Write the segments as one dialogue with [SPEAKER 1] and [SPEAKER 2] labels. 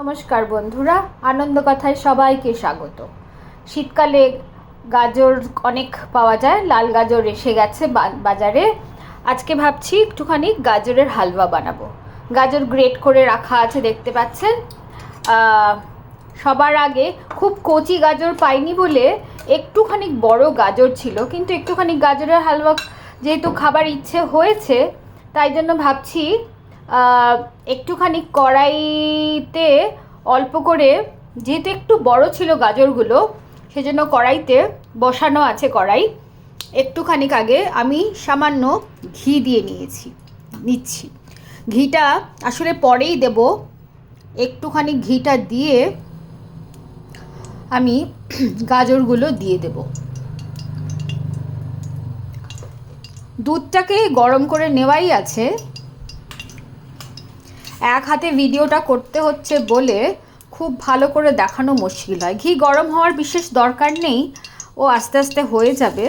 [SPEAKER 1] নমস্কার বন্ধুরা, আনন্দ কথায় সবাইকে স্বাগত। শীতকালে গাজর অনেক পাওয়া যায়, লাল গাজর এসে গেছে বাজারে। আজকে ভাবছি একটুখানি গাজরের হালুয়া বানাবো। গাজর গ্রেট করে রাখা আছে, দেখতে পাচ্ছেন। সবার আগে খুব কচি গাজর পাইনি বলে একটুখানি বড় গাজর ছিল, কিন্তু একটুখানি গাজরের হালুয়া যেহেতু খাবার ইচ্ছে হয়েছে, তাই জন্য ভাবছি একটুখানি কড়াইতে অল্প করে, যেহেতু একটু বড় ছিল গাজরগুলো, সেজন্য কড়াইতে বসানো আছে কড়াই। একটুখানি আগে আমি সামান্য ঘি দিয়ে নিয়েছি, নিচ্ছি। ঘিটা আসলে পরেই দেব। একটুখানি ঘিটা দিয়ে আমি গাজরগুলো দিয়ে দেব। দুধটাকে গরম করে নেওয়াই আছে। এক হাতে ভিডিওটা করতে হচ্ছে বলে খুব ভালো করে দেখানো মুশকিল হয়। ঘি গরম হওয়ার বিশেষ দরকার নেই। ও আস্তে আস্তে হয়ে যাবে।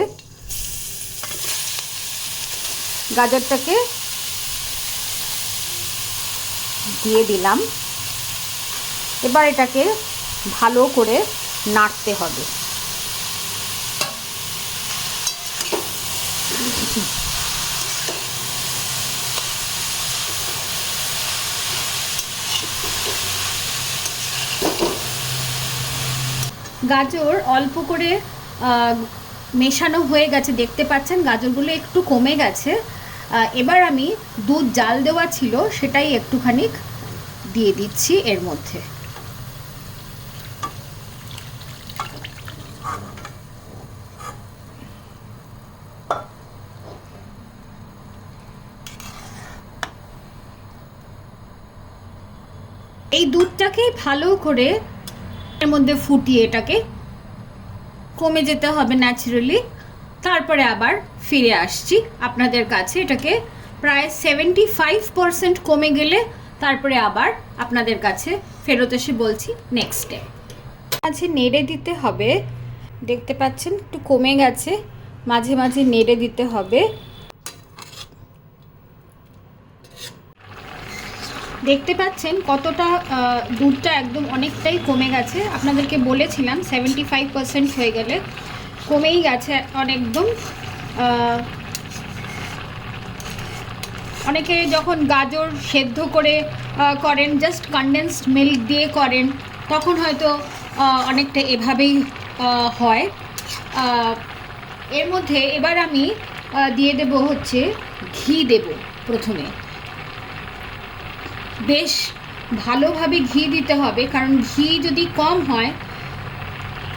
[SPEAKER 1] গাজরটাকে দিয়ে দিলাম। এবার এটাকে ভালো করে নাড়তে হবে। গাজর অল্প করে মেশানো হয়ে গেছে, দেখতে পাচ্ছেন? গাজরগুলো একটু কমে গেছে। এবার আমি দুধ জাল দেওয়া ছিল, সেটাই একটুখানি দিয়ে দিচ্ছি এর মধ্যে। এই দুধটাকে ভালো করে এর মধ্যে ফুটিয়ে এটাকে। কমে যেতে হবে ন্যাচারালি তারপরে আবার ফিরে আসছি আপনাদের কাছে। এটাকে প্রায় সেভেন্টি ফাইভ পারসেন্ট কমে গেলে তারপরে আবার আপনাদের কাছে ফেরত এসে বলছি নেক্সট স্টেপ মাঝে নেড়ে দিতে হবে। দেখতে পাচ্ছেন, একটু কমে গেছে। মাঝে মাঝে নেড়ে দিতে হবে। দেখতে পাচ্ছেন কতটা দুধটা একদম অনেকটাই কমে গেছে। আপনাদেরকে বলেছিলাম সেভেন্টি ফাইভ হয়ে গেলে কমেই গেছে অনেকদম। অনেকে যখন গাজর সেদ্ধ করে করেন জাস্ট কনডেন্সড মিল্ক দিয়ে করেন, তখন হয়তো অনেকটা এভাবেই হয়। এর মধ্যে এবার আমি দিয়ে দেব হচ্ছে ঘি দেব প্রথমে। বেশ ভালোভাবে ঘি দিতে হবে, কারণ ঘি যদি কম হয়,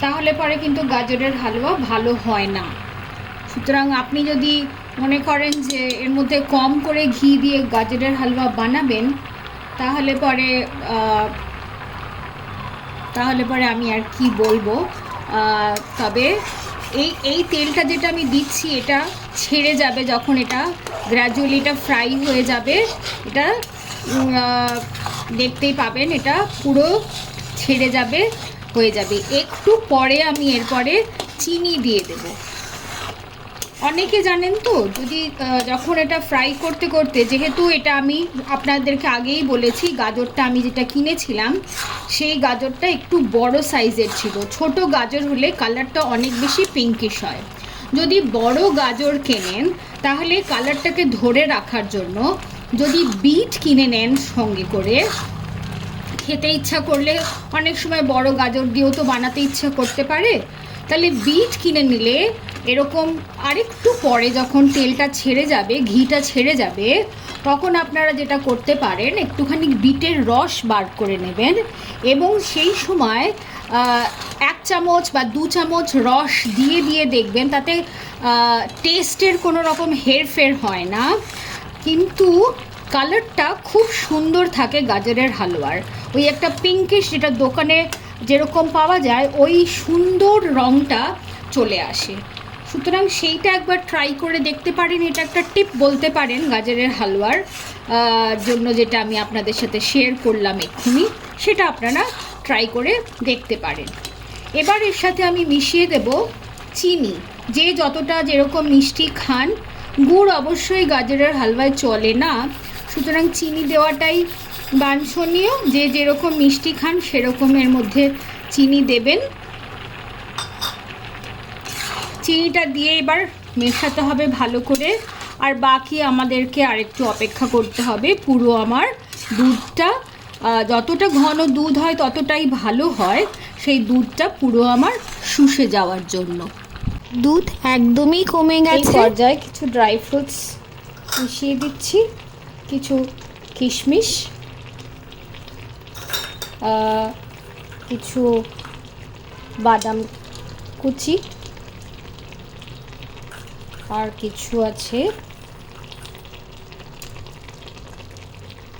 [SPEAKER 1] তাহলে পরে কিন্তু গাজরের হালুয়া ভালো হয় না। সুতরাং আপনি যদি মনে করেন যে এর মধ্যে কম করে ঘি দিয়ে গাজরের হালুয়া বানাবেন, তাহলে পরে তাহলে পরে আমি আর কি বলব তবে এই এই তেলটা যেটা আমি দিচ্ছি এটা ছেড়ে যাবে যখন এটা গ্র্যাজুয়ালি এটা ফ্রাই হয়ে যাবে, এটা দেখতেই পাবেন, এটা পুরো ছেড়ে যাবে, হয়ে যাবে। একটু পরে আমি এরপরে চিনি দিয়ে দেব। অনেকে জানেন তো, যদি যখন এটা ফ্রাই করতে করতে, যেহেতু এটা আমি আপনাদেরকে আগেই বলেছি, গাজরটা আমি যেটা কিনেছিলাম, সেই গাজরটা একটু বড় সাইজের ছিল। ছোট গাজর হলে কালারটা অনেক বেশি পিঙ্কিশ হয়। যদি বড় গাজর কেনেন, তাহলে কালারটাকে ধরে রাখার জন্য যদি বিট কিনে নেন সঙ্গে করে, খেতে ইচ্ছা করলে অনেক সময় বড় গাজর দিয়েও তো বানাতে ইচ্ছা করতে পারে, তাহলে বিট কিনে নিলে এরকম আরেকটু পরে যখন তেলটা ছেড়ে যাবে, ঘিটা ছেড়ে যাবে, তখন আপনারা যেটা করতে পারেন, একটুখানি বিটের রস বার করে নেবেন এবং সেই সময় এক চামচ বা দু চামচ রস দিয়ে দিয়ে দেখবেন তাতে টেস্টের কোনো রকম হেরফের হয় না। কিন্তু কালারটা খুব সুন্দর থাকে গাজরের হালুয়ার। ওই একটা পিঙ্কিশ যেটা দোকানে যেরকম পাওয়া যায়, ওই সুন্দর রঙটা চলে আসে। সুতরাং সেইটা একবার ট্রাই করে দেখতে পারেন, এটা একটা টিপ বলতে পারেন গাজরের হালুয়ার জন্য যেটা আমি আপনাদের সাথে শেয়ার করলাম এক্ষুনি, সেটা আপনারা ট্রাই করে দেখতে পারেন। এবার এর সাথে আমি মিশিয়ে দেব চিনি। যে যতটা যেরকম মিষ্টি খান, গুড় অবশ্যই গাজরের হালুয়ায় চলে না। সুতরাং চিনি দেওয়াটাই বাঞ্ছনীয়। যে যেরকম মিষ্টি খান সেরকমের মধ্যে চিনি দেবেন। চিনিটা দিয়ে এবার মেশাতে হবে ভালো করে। আর বাকি আমাদেরকে আরেকটু অপেক্ষা করতে হবে পুরো আমার দুধটা। যতটা ঘন দুধ হয় ততটাই ভালো হয়। সেই দুধটা পুরো আমার শুষে যাওয়ার জন্য।
[SPEAKER 2] দুধ একদমই কমে গেছে।
[SPEAKER 1] পর্যায়ে কিছু ড্রাই ফ্রুটস মিশিয়ে দিচ্ছি। কিছু কিশমিশ কিছু বাদাম কুচি, আর কিছু আছে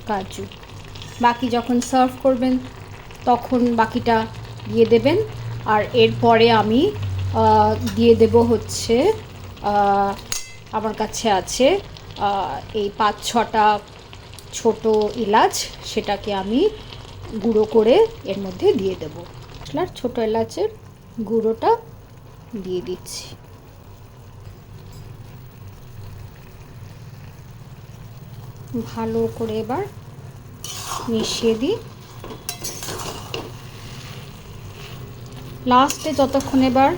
[SPEAKER 1] কাজু। বাকি যখন সার্ভ করবেন, তখন বাকিটা দিয়ে দেবেন। আর এরপরে আমি দিয়ে দেব হচ্ছে আমার কাছে আছে এই পাঁচ ছটা ছোট এলাচ সেটাকে আমি গুঁড়ো করে এর মধ্যে দিয়ে দেব। আর ছোট এলাচের গুঁড়োটা দিয়ে দিচ্ছি। ভালো করে এবার মিশিয়ে দিই। লাস্টে যতক্ষণ এবার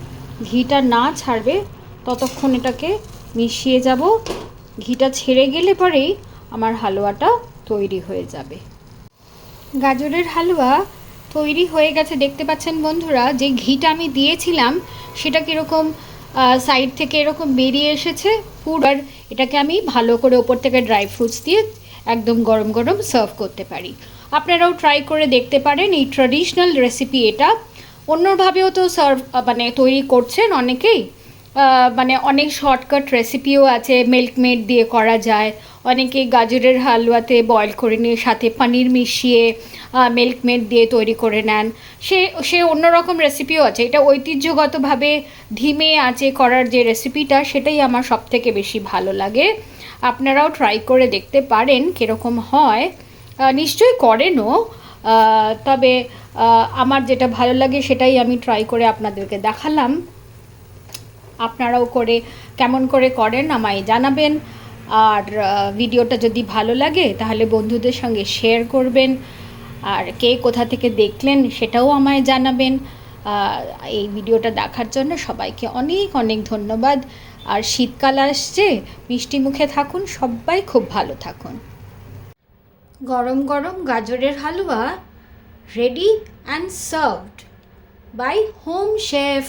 [SPEAKER 1] ঘিটা না ছাড়বে, ততক্ষণ এটাকে মিশিয়ে যাব। ঘিটা ছেড়ে গেলে পরেই আমার হালুয়াটা তৈরি হয়ে যাবে। গাজরের হালুয়া তৈরি হয়ে গেছে, দেখতে পাচ্ছেন বন্ধুরা, যে ঘিটা আমি দিয়েছিলাম, সেটা কীরকম সাইড থেকে এরকম বেরিয়ে এসেছে, পুরো আর এটাকে আমি ভালো করে ওপর থেকে ড্রাই ফ্রুটস দিয়ে একদম গরম গরম সার্ভ করতে পারি। আপনারাও ট্রাই করে দেখতে পারেন, এই ট্র্যাডিশনাল রেসিপি এটা। অন্যভাবেও তো সার্ভ মানে তৈরি করছেন অনেকেই। মানে অনেক শর্টকাট রেসিপিও আছে মিল্ক মেড দিয়ে করা যায়। অনেকে গাজরের হালুয়াতে বয়েল করে নিয়ে সাথে পনির মিশিয়ে মিল্ক মেড দিয়ে তৈরি করে নেন। সে সে অন্যরকম রেসিপিও আছে। এটা ঐতিহ্যগতভাবে ধিমে আঁচে করার যে রেসিপিটা সেটাই আমার সব থেকে বেশি ভালো লাগে। আপনারাও ট্রাই করে দেখতে পারেন কীরকম হয়। নিশ্চয়ই করেনও। তবে আমার যেটা ভালো লাগে সেটাই আমি ট্রাই করে আপনাদেরকে দেখালাম। আপনারাও করে, কেমন করে করেন আমায় জানাবেন। আর ভিডিওটা যদি ভালো লাগে, তাহলে বন্ধুদের সঙ্গে শেয়ার করবেন। আর কে কোথা থেকে দেখলেন, সেটাও আমায় জানাবেন। এই ভিডিওটা দেখার জন্য সবাইকে অনেক অনেক ধন্যবাদ। আর শীতকাল আসছে, মিষ্টি মুখে থাকুন, সবাই খুব ভালো থাকুন। গরম গরম গাজরের halwa ready and served by home chef